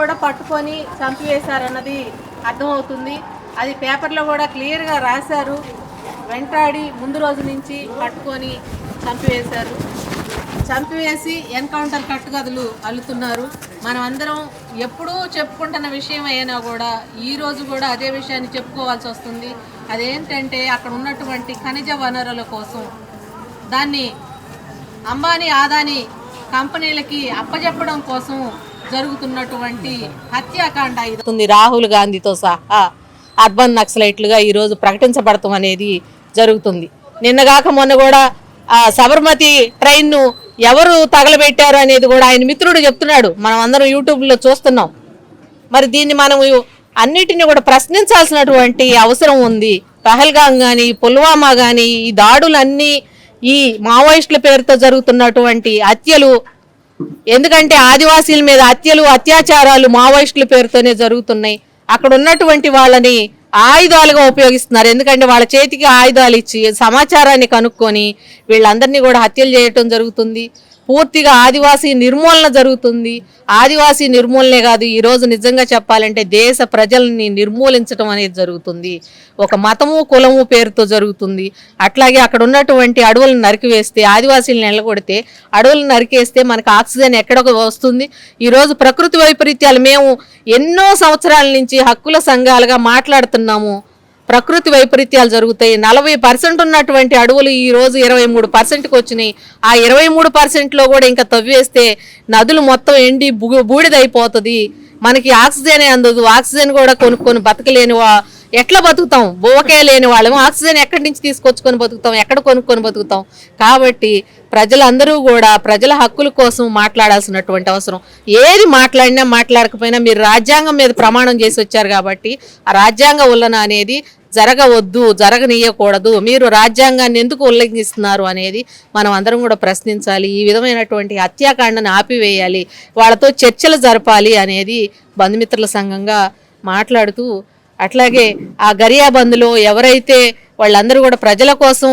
కూడా పట్టుకొని చంపివేశారన్నది అర్థమవుతుంది. అది పేపర్లో కూడా క్లియర్గా రాశారు. వెంటాడి ముందు రోజు నుంచి పట్టుకొని చంపివేశారు. చంపివేసి ఎన్కౌంటర్ కట్టుగదులు అల్లుతున్నారు. మనం అందరం ఎప్పుడూ చెప్పుకుంటున్న విషయం అయినా కూడా ఈ రోజు కూడా అదే విషయాన్ని చెప్పుకోవాల్సి వస్తుంది. అదేంటంటే అక్కడ ఉన్నటువంటి ఖనిజ వనరుల కోసం. దాన్ని అంబానీ ఆదాని కంపెనీలకి అప్పజెప్పడం కోసం జరుగుతున్నటువంటి హత్యాకాండ ఇది. రాహుల్ గాంధీతో సహా అర్బన్ నక్సలైట్లుగా ఈరోజు ప్రకటించబడటం అనేది జరుగుతుంది. నిన్నగాక మొన్న కూడా ఆ సబర్మతి ట్రైన్ను ఎవరు తగలబెట్టారు అనేది కూడా ఆయన మిత్రుడు చెప్తున్నాడు. మనం అందరం యూట్యూబ్లో చూస్తున్నాం. మరి దీన్ని మనం అన్నిటిని కూడా ప్రశ్నించాల్సినటువంటి అవసరం ఉంది. పహల్గాం కానీ పుల్వామా కానీ ఈ దాడులన్నీ ఈ మావోయిస్టుల పేరుతో జరుగుతున్నటువంటి హత్యలు ఎందుకంటే ఆదివాసీల మీద హత్యలు అత్యాచారాలు మావోయిస్టుల పేరుతోనే జరుగుతున్నాయి. అక్కడ ఉన్నటువంటి వాళ్ళని ఆయుధాలుగా ఉపయోగిస్తున్నారు. ఎందుకంటే వాళ్ళ చేతికి ఆయుధాలు ఇచ్చి సమాచారాన్ని కనుక్కొని వీళ్ళందరినీ కూడా హత్యలు చేయటం జరుగుతుంది. పూర్తిగా ఆదివాసీ నిర్మూలన జరుగుతుంది. ఆదివాసీ నిర్మూలనే కాదు ఈరోజు నిజంగా చెప్పాలంటే దేశ ప్రజల్ని నిర్మూలించడం అనేది జరుగుతుంది. ఒక మతము కులము పేరుతో జరుగుతుంది. అట్లాగే అక్కడ ఉన్నటువంటి అడవులను నరికివేస్తే ఆదివాసీలను నిలగొడితే అడవులను నరికేస్తే మనకు ఆక్సిజన్ ఎక్కడ వస్తుంది. ఈరోజు ప్రకృతి వైపరీత్యాలు మేము ఎన్నో సంవత్సరాల నుంచి హక్కుల సంఘాలుగా మాట్లాడుతున్నాము. ప్రకృతి వైపరీత్యాలు జరుగుతాయి. నలభై పర్సెంట్ ఉన్నటువంటి అడవులు ఈ రోజు ఇరవై మూడు పర్సెంట్కి వచ్చినాయి. ఆ ఇరవై మూడు పర్సెంట్లో కూడా ఇంకా తవ్వేస్తే నదులు మొత్తం ఎండి బూ- బూడిదైపోతుంది. మనకి ఆక్సిజనే అందదు. ఆక్సిజన్ కూడా కొనుక్కొని బతకలేని ఎట్లా బతుకుతాం? బోకే లేని వాళ్ళము ఆక్సిజన్ ఎక్కడి నుంచి తీసుకొచ్చుకొని బతుకుతాం? ఎక్కడ కొనుక్కొని బతుకుతాం? కాబట్టి ప్రజలందరూ కూడా ప్రజల హక్కుల కోసం మాట్లాడాల్సినటువంటి అవసరం. ఏది మాట్లాడినా మాట్లాడకపోయినా మీరు రాజ్యాంగం మీద ప్రమాణం చేసి వచ్చారు కాబట్టి ఆ రాజ్యాంగ ఉల్లన అనేది జరగవద్దు జరగనీయకూడదు. మీరు రాజ్యాంగాన్ని ఎందుకు ఉల్లంఘిస్తున్నారు అనేది మనం అందరం కూడా ప్రశ్నించాలి. ఈ విధమైనటువంటి హత్యాకాండను ఆపివేయాలి. వాళ్ళతో చర్చలు జరపాలి అనేది బంధుమిత్రుల సంఘంగా మాట్లాడుతూ అట్లాగే ఆ గరియాబంద్లో ఎవరైతే వాళ్ళందరూ కూడా ప్రజల కోసం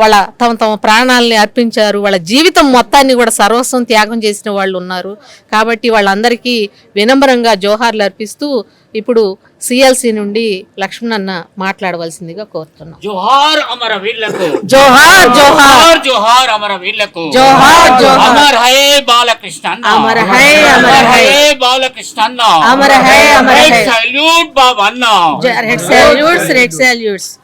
వాళ్ళ తమ తమ ప్రాణాలని అర్పించారు. వాళ్ళ జీవితం మొత్తాన్ని కూడా సర్వస్వం త్యాగం చేసిన వాళ్ళు ఉన్నారు. కాబట్టి వాళ్ళందరికీ వినమ్రంగా జోహార్లు అర్పిస్తూ ఇప్పుడు సిఎల్సి నుండి లక్ష్మణన్న మాట్లాడవలసిందిగా కోరుతున్నాం. జోహార్ అమర వీళ్ళకు. జోహార్ జోహార్. జోహార్ జోహార్ అమర వీళ్ళకు. జోహార్ జోహార్. అమర్ హై బాలకృష్ణ అమర్ హై, అమర్ హై. బాలకృష్ణ అమర్ హై, అమర్ హై. సల్యూట్ బాబా అన్న రెడ్ సాల్యూట్స్ రెడ్ సాల్యూట్స్